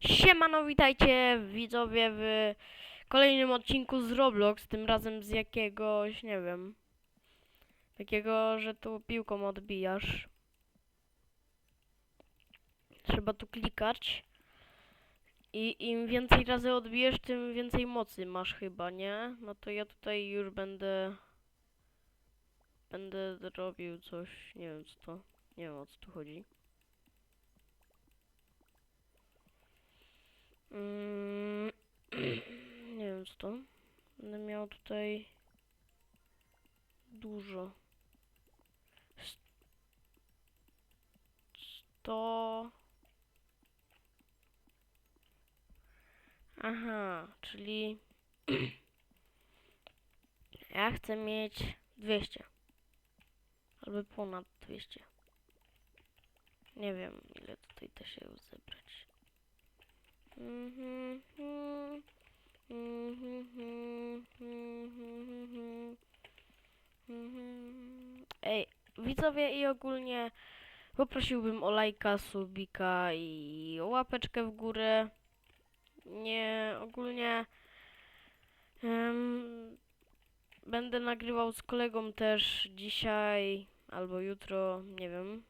Siemano, witajcie widzowie w kolejnym odcinku z Roblox, tym razem z jakiegoś, nie wiem, takiego, że tu piłką odbijasz. Trzeba tu klikać i im więcej razy odbijesz, tym więcej mocy masz chyba, nie? No to ja tutaj już będę, będę robił coś, nie wiem co to, nie wiem o co tu chodzi. Mm, nie wiem co to. Będę miał tutaj dużo. S- Sto. Aha, czyli ja chcę mieć 200. Albo ponad 200. Nie wiem ile tutaj da się zebrać. Mhm, mhm, mhm, mhm, mhm. Ej, widzowie i ogólnie poprosiłbym o lajka, subika i łapeczkę w górę. Nie, ogólnie em, będę nagrywał z kolegą też dzisiaj albo jutro, nie wiem.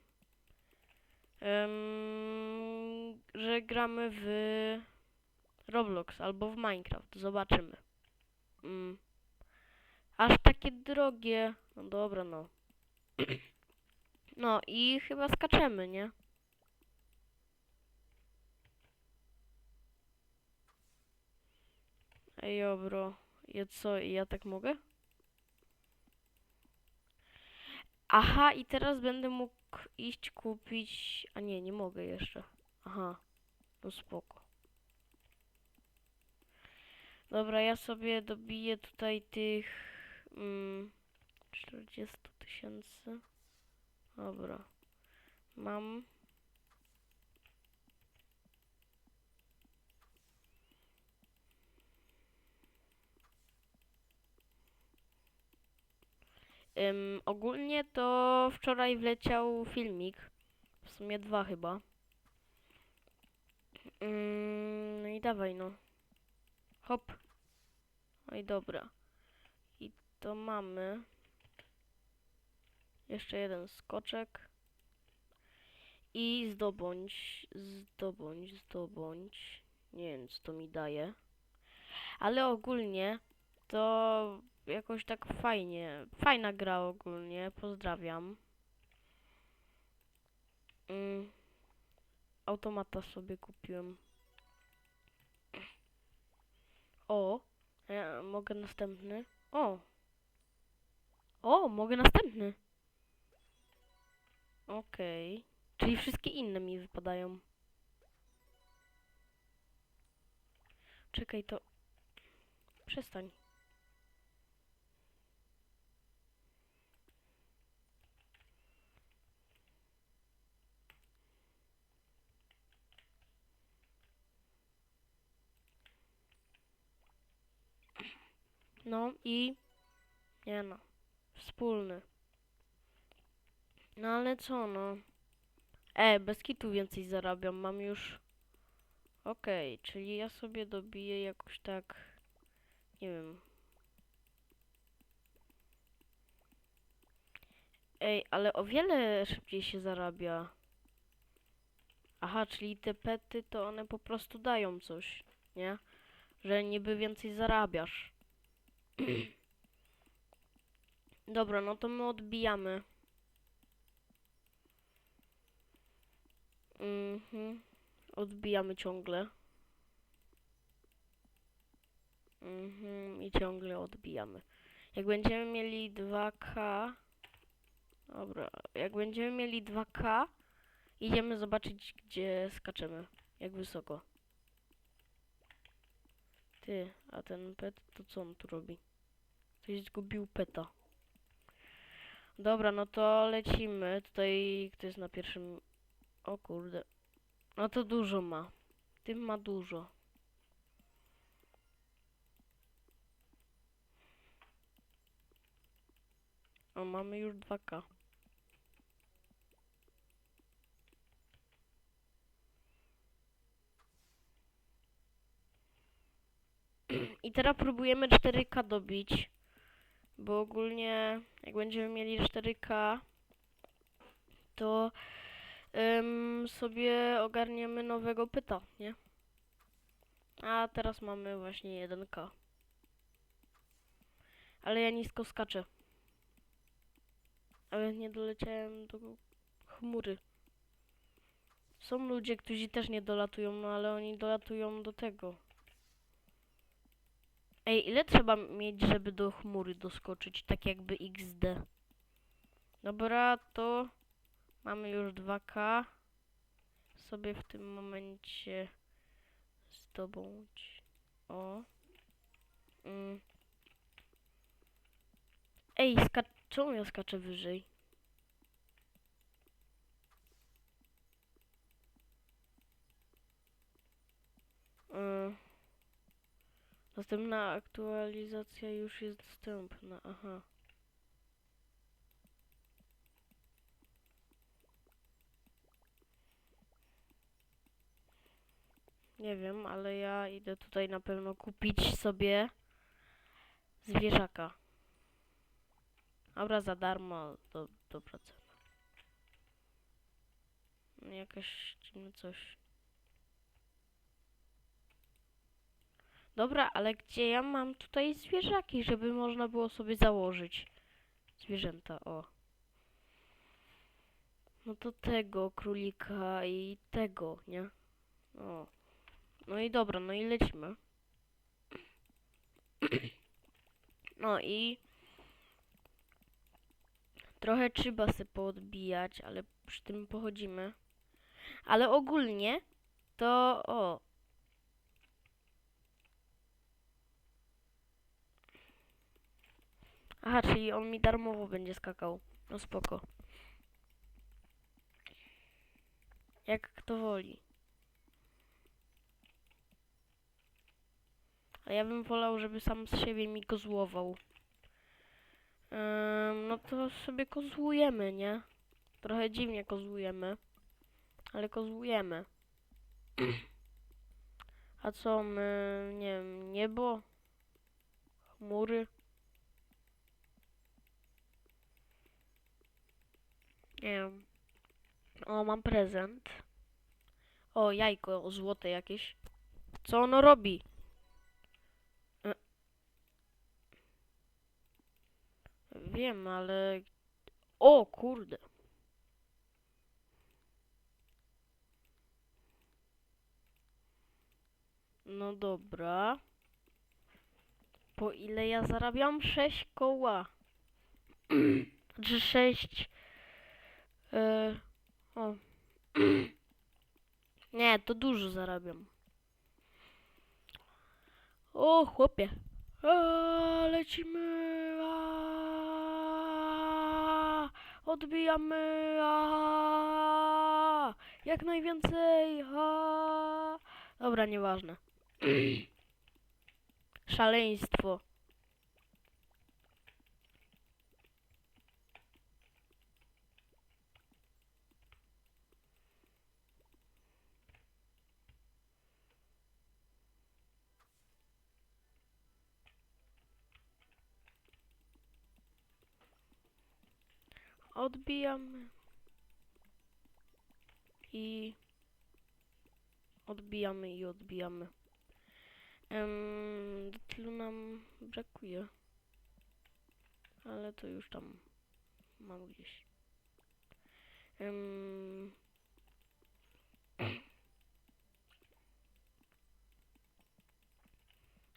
Em, że gramy w Roblox albo w Minecraft. Zobaczymy. Mm. Aż takie drogie. No dobra, no. No i chyba skaczemy, nie? Ej, bro. Ja co, ja tak mogę? Aha, i teraz będę mógł iść kupić... A nie, nie mogę jeszcze. Aha, no spoko. Dobra, ja sobie dobiję tutaj tych mm, 40 tysięcy. Dobra. Mam. Ym, ogólnie to wczoraj wleciał filmik. W sumie dwa chyba. Ym, no i dawaj no. Hop. No i dobra. I to mamy. Jeszcze jeden skoczek. I zdobądź, zdobądź, zdobądź. Nie wiem, co to mi daje. Ale ogólnie to jakoś tak fajnie. Fajna gra ogólnie. Pozdrawiam. Mm. Automata sobie kupiłem. O, ja mogę następny. O. O, mogę następny. Okej. Czyli wszystkie inne mi wypadają. Czekaj, to... Przestań. No i... Nie no. Wspólny. No ale co no. E, bez kitu więcej zarabiam. Mam już... Okej, czyli ja sobie dobiję jakoś tak... Nie wiem. Ej, ale o wiele szybciej się zarabia. Aha, czyli te pety to one po prostu dają coś, nie? Że niby więcej zarabiasz. Dobra, no to my odbijamy. Mhm. Odbijamy ciągle. Mhm. I ciągle odbijamy. Jak będziemy mieli 2K... Dobra, jak będziemy mieli 2K, idziemy zobaczyć, gdzie skaczemy. Jak wysoko. Ty, a ten pet, to co on tu robi? Ktoś zgubił peta. Dobra, no to lecimy. Tutaj kto jest na pierwszym... O kurde. No to dużo ma. Tym ma dużo. O, mamy już 2K. I teraz próbujemy 4K dobić. Bo ogólnie jak będziemy mieli 4K, to ym, sobie ogarniemy nowego pyta, nie? A teraz mamy właśnie 1K. Ale ja nisko skaczę. Ale nie doleciałem do chmury. Są ludzie, którzy też nie dolatują, no ale oni dolatują do tego. Ej, ile trzeba mieć, żeby do chmury doskoczyć? Tak jakby XD. Dobra, to mamy już 2K. Sobie w tym momencie zdobądź. O. Mm. Ej, czemu ja skaczę wyżej? Yy. Następna aktualizacja już jest dostępna, aha. Nie wiem, ale ja idę tutaj na pewno kupić sobie zwierzaka. Dobra, za darmo, do, dobra cena. Jakaś dziwne coś. Dobra, ale gdzie ja mam tutaj zwierzaki, żeby można było sobie założyć zwierzęta, o. No to tego królika i tego, nie? O. No i dobra, no i lecimy. No i trochę trzeba sobie poodbijać, ale przy tym pochodzimy. Ale ogólnie to o. Aha, czyli on mi darmowo będzie skakał. No spoko. Jak kto woli. A ja bym wolał, żeby sam z siebie mi kozłował. Ym, no to sobie kozłujemy, nie? Trochę dziwnie kozłujemy. Ale kozłujemy. A co my, nie wiem, niebo? Chmury? Nie wiem. O, mam prezent. O, jajko złote jakieś. Co ono robi? E. Wiem, ale... O, kurde. No dobra. Po ile ja zarabiam? 6 koła. Znaczy 6... E, o. Nie, to dużo zarabiam. O, chłopie. A, lecimy. A, odbijamy. A, jak najwięcej. A. Dobra, nieważne. Szaleństwo. Odbijamy. I odbijamy i odbijamy. Em, do tylu nam brakuje. Ale to już tam mam gdzieś. Em,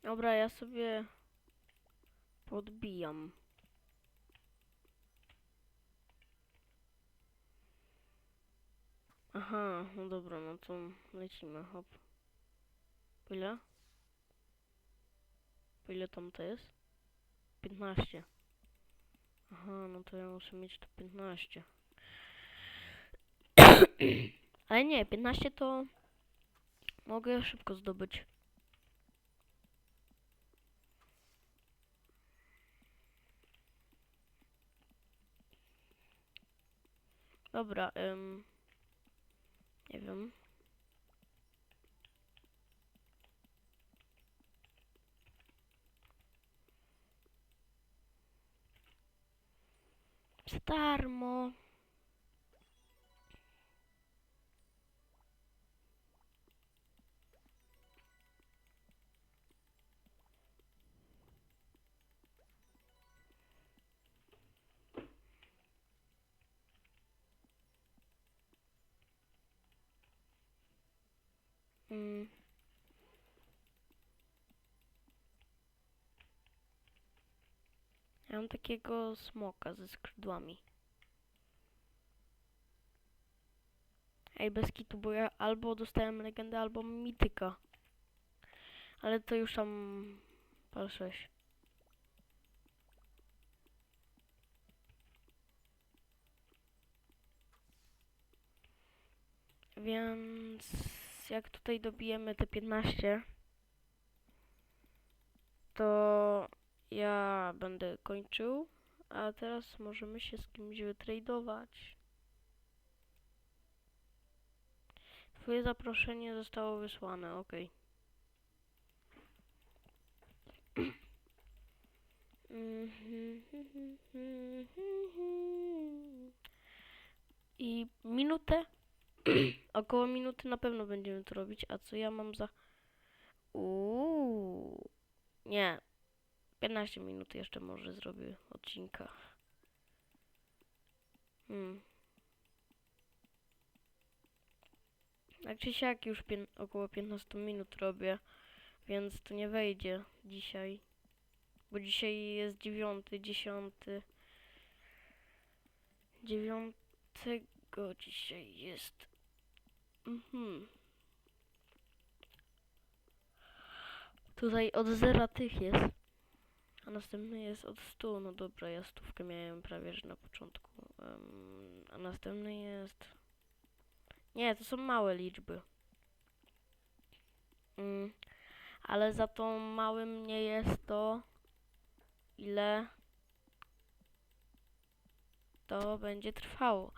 Dobra, ja sobie podbijam. Aha, no dobra, no to lecimy, hop. Ile? Ile tam to jest? 15. Aha, no to ja muszę mieć to 15. Ale nie, 15 to mogę szybko zdobyć. Dobra, ym, nie wiem. Darmo. Mm. Ja mam takiego smoka ze skrzydłami. Ej, bez kitu, bo ja albo dostałem legendę, albo mityka. Ale to już tam... Pal 6. Więc jak tutaj dobijemy te 15, to ja będę kończył, a teraz możemy się z kimś wytradować. Twoje zaproszenie zostało wysłane, ok. I minutę, około minuty na pewno będziemy to robić, a co ja mam za... Uuu, nie, 15 minut jeszcze może zrobię odcinka. Hmm. Jak czy siak już około 15 minut robię, więc to nie wejdzie dzisiaj. Bo dzisiaj jest 9, 10. 9 dzisiaj jest. Mhm. Tutaj od zera tych jest. A następny jest od 100. No dobra, ja stówkę miałem prawie że na początku. Em, a następny jest. Nie, to są małe liczby. Mm, ale za tą małym nie jest to. Ile to będzie trwało.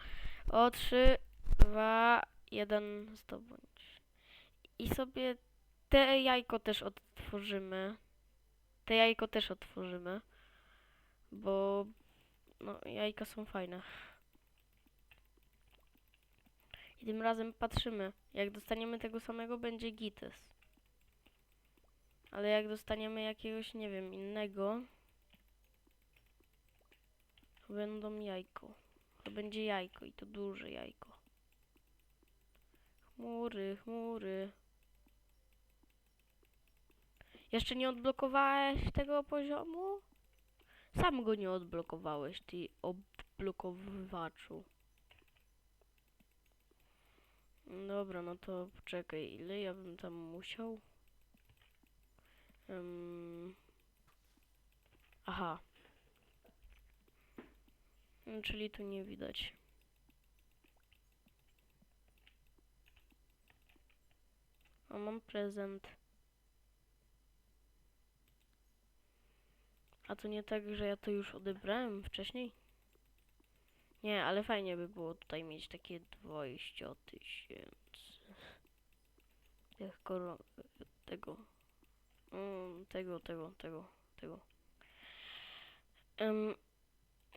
O 3, 2, 1 zdobądź. I sobie te jajko też otworzymy. Te jajko też otworzymy. Bo no, jajka są fajne. I tym razem patrzymy. Jak dostaniemy tego samego, będzie gites. Ale jak dostaniemy jakiegoś, nie wiem, innego, to będą jajko. To będzie jajko i to duże jajko. Chmury, chmury. Jeszcze nie odblokowałeś tego poziomu? Sam go nie odblokowałeś, ty odblokowywaczu. Dobra, no to poczekaj, ile ja bym tam musiał? Ym... Aha. No, czyli tu nie widać. Mam prezent. A to nie tak, że ja to już odebrałem wcześniej? Nie, ale fajnie by było tutaj mieć takie 20 tysięcy. Tych koro... tego. Mm, tego, tego, tego, tego. Em,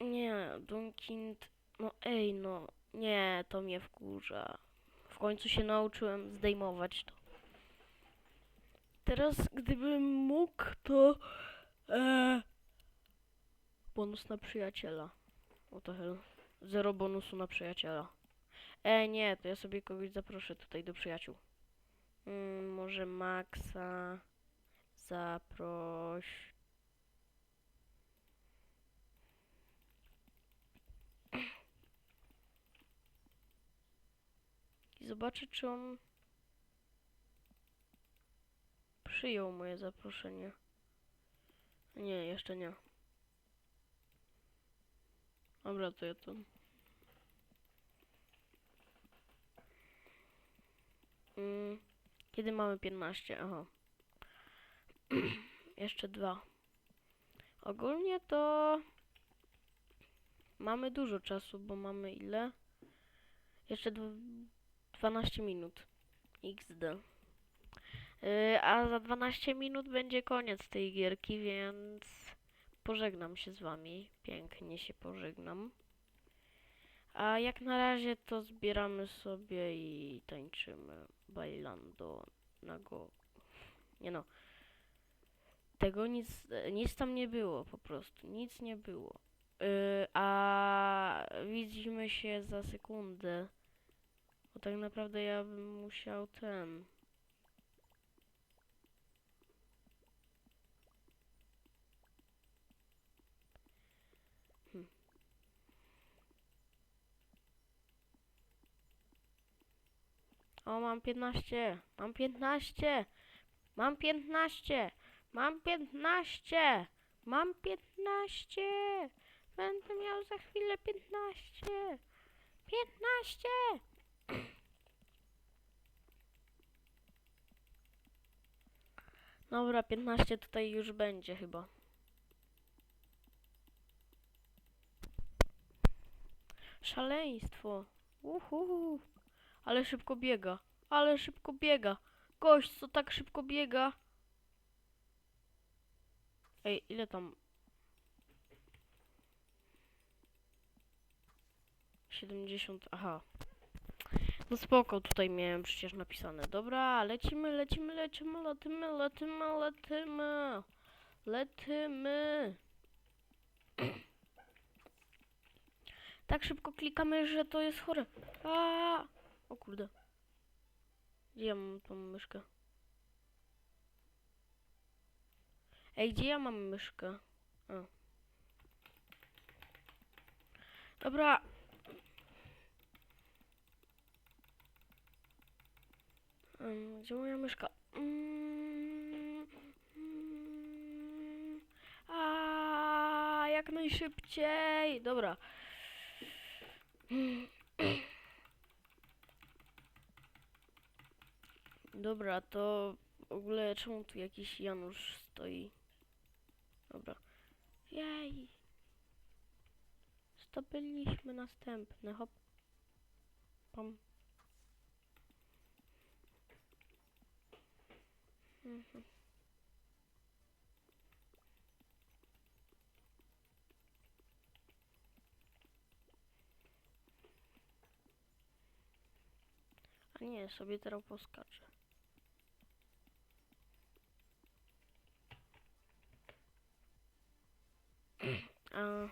nie, Dunkind... No ej, no. Nie, to mnie wkurza. W końcu się nauczyłem zdejmować to. Teraz, gdybym mógł, to... E, bonus na przyjaciela. What the hell? Zero bonusu na przyjaciela. E, nie, to ja sobie kogoś zaproszę tutaj do przyjaciół. Mm, może Maxa zaproś. I zobaczę, czy on przyjął moje zaproszenie. Nie, jeszcze nie. Dobra, to ja to. Mm, kiedy mamy 15? Aha. Jeszcze dwa. Ogólnie to mamy dużo czasu, bo mamy ile? Jeszcze dw- 12 minut. XD. Yy, a za 12 minut będzie koniec tej gierki, więc pożegnam się z wami. Pięknie się pożegnam. A jak na razie to zbieramy sobie i tańczymy bailando nago. Nie no. Tego nic, nic tam nie było po prostu. Nic nie było. Yy, a widzimy się za sekundę. Bo tak naprawdę ja bym musiał ten. O, mam 15. Mam 15. Mam 15. Mam 15. Mam 15. Będę miał za chwilę 15. 15. Dobra, 15 tutaj już będzie chyba. Szaleństwo. Uhu. Ale szybko biega. Ale szybko biega. Gość, co tak szybko biega. Ej, ile tam? 70, aha. No spoko, tutaj miałem przecież napisane. Dobra, lecimy, lecimy, lecimy, letymy, letymy, letymy. Letymy. Tak szybko klikamy, że to jest chore. A, o kurde. Gdzie ja mam tą myszkę? Ej, gdzie ja mam myszkę? A. Dobra. Gdzie moja myszka? Mm, mm, A, jak najszybciej. Dobra. Dobra, to w ogóle czemu tu jakiś Janusz stoi? Dobra. Jej. Zdobyliśmy następne. Hop. Pam. Mhm. A nie, sobie teraz poskaczę. A...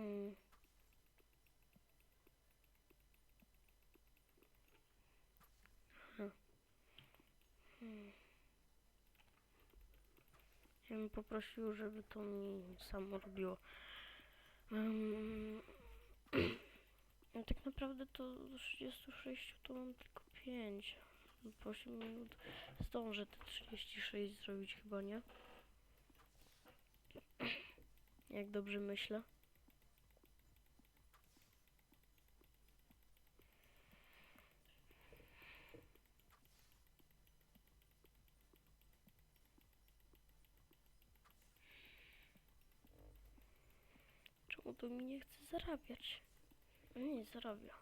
Hmm. Hmm. Hmm. Ja bym poprosił, żeby to mi samo robiło. Um, no tak naprawdę to z 36 to mam tylko 5. Po 8 minut zdążę te 36 zrobić chyba, nie? Jak dobrze myślę. Czemu to mi nie chce zarabiać? No nie zarabia.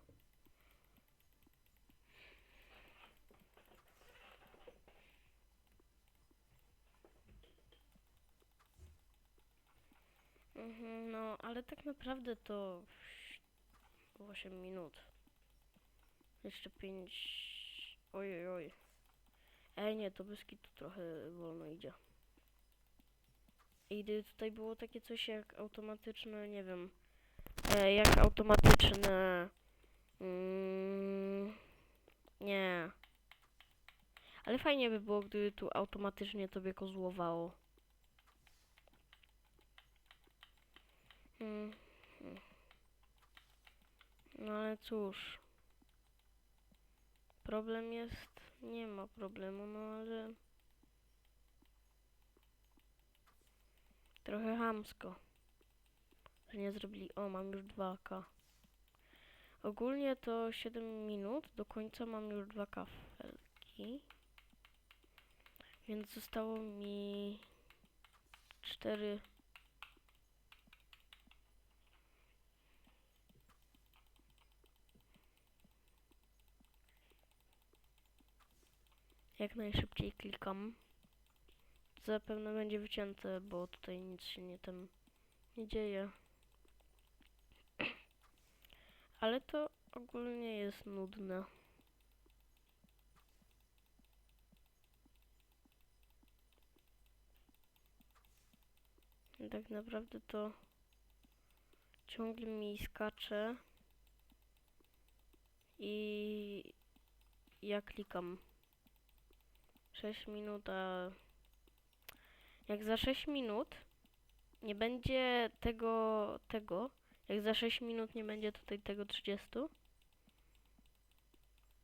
Mhm, no, ale tak naprawdę to 8 minut. Jeszcze 5. Ojej, oj. Ej, nie, to bez kitu trochę wolno idzie. I tutaj było takie coś jak automatyczne, nie wiem, e, jak automatyczne, mm, nie. Ale fajnie by było, gdyby tu automatycznie tobie kozłowało. Mm, mm. No ale cóż. Problem jest, nie ma problemu, no ale... Trochę hamsko. Że nie zrobili. O, mam już 2K. Ogólnie to 7 minut, do końca mam już dwa kafelki. Więc zostało mi 4 Jak najszybciej klikam. Zapewne będzie wycięte, bo tutaj nic się nie tam nie dzieje. Ale to ogólnie jest nudne. Tak naprawdę to ciągle mi skacze i ja klikam 6 minut, a jak za 6 minut nie będzie tego, tego, jak za 6 minut nie będzie tutaj tego 30,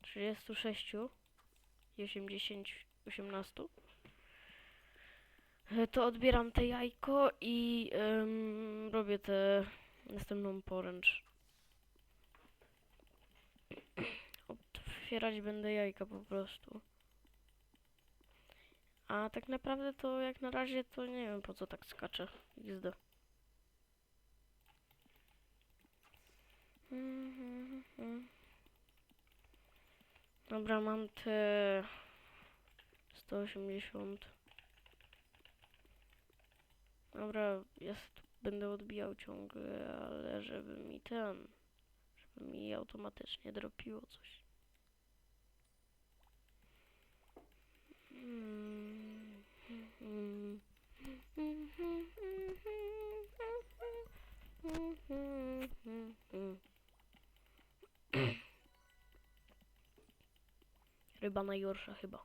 36 i 80, 18, e, to odbieram te jajko i em, robię tę następną poręcz. Otwierać będę jajka po prostu. A tak naprawdę to jak na razie to nie wiem po co tak skacze. XD. Dobra, mam te 180. Dobra, ja będę odbijał ciągle, ale żeby mi ten, żeby mi automatycznie dropiło coś. Ryba najgorsza chyba.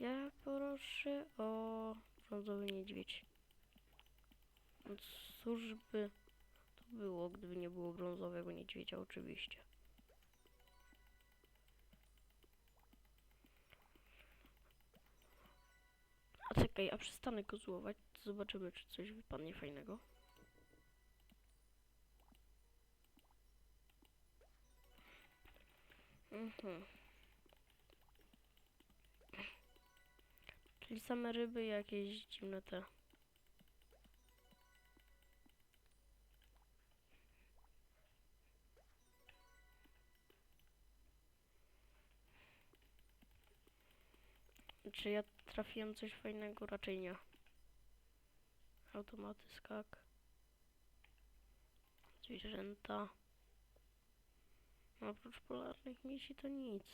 Ja proszę o brązowy niedźwiedź. No Cóż gdyby nie było brązowego niedźwiedzia, oczywiście. A czekaj, a przestanę go złować, zobaczymy, czy coś wypadnie fajnego. Mhm. Czyli same ryby, jakieś dziwne te. Czy ja trafiłem coś fajnego? Raczej nie. Automaty skak. Zwierzęta. Oprócz polarnych misi to nic.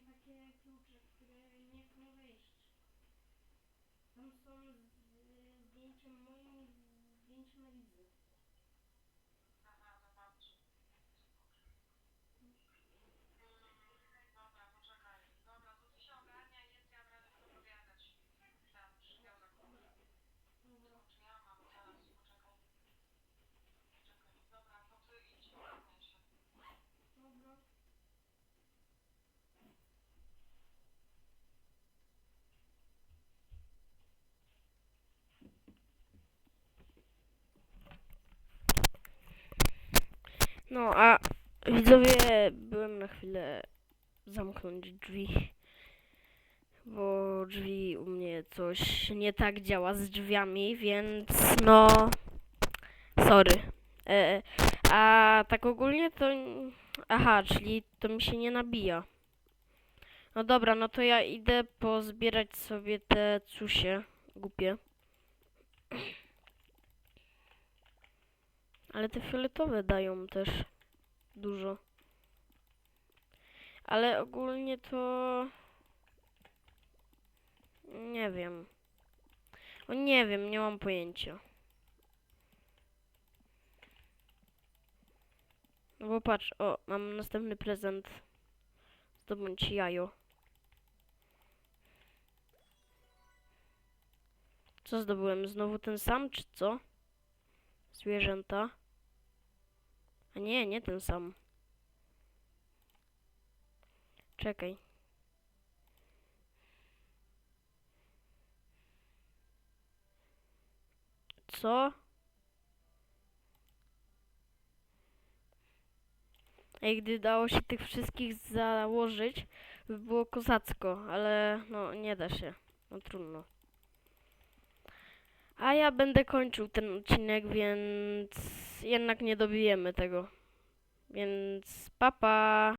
Takie klucze, które nie chcą wejść. Tam są z zdjęciem moim i zdjęciem Elizy. Aha, zobacz. Dobra, poczekaj. Dobra, to ty się ogarnia i jest, ja będę odpowiadać. Tam, przywiozę klucze. Czy ja mam teraz, poczekaj. Poczekaj. Dobra, to ty idź, ogarniaj się. Dobra. No, a widzowie, byłem na chwilę zamknąć drzwi, bo drzwi u mnie coś nie tak działa z drzwiami, więc no, sorry. E, a tak ogólnie to, aha, czyli to mi się nie nabija. No dobra, no to ja idę pozbierać sobie te cusie głupie. Ale te fioletowe dają też dużo. Ale ogólnie to nie wiem. O nie wiem, nie mam pojęcia. No bo patrz, o, mam następny prezent. Zdobądź jajo. Co zdobyłem? Znowu ten sam, czy co? Zwierzęta. A nie, nie ten sam. Czekaj. Co? Ej, gdy dało się tych wszystkich założyć, by było kozacko, ale no nie da się. No trudno. A ja będę kończył ten odcinek, więc jednak nie dobijemy tego. Więc papa. Pa.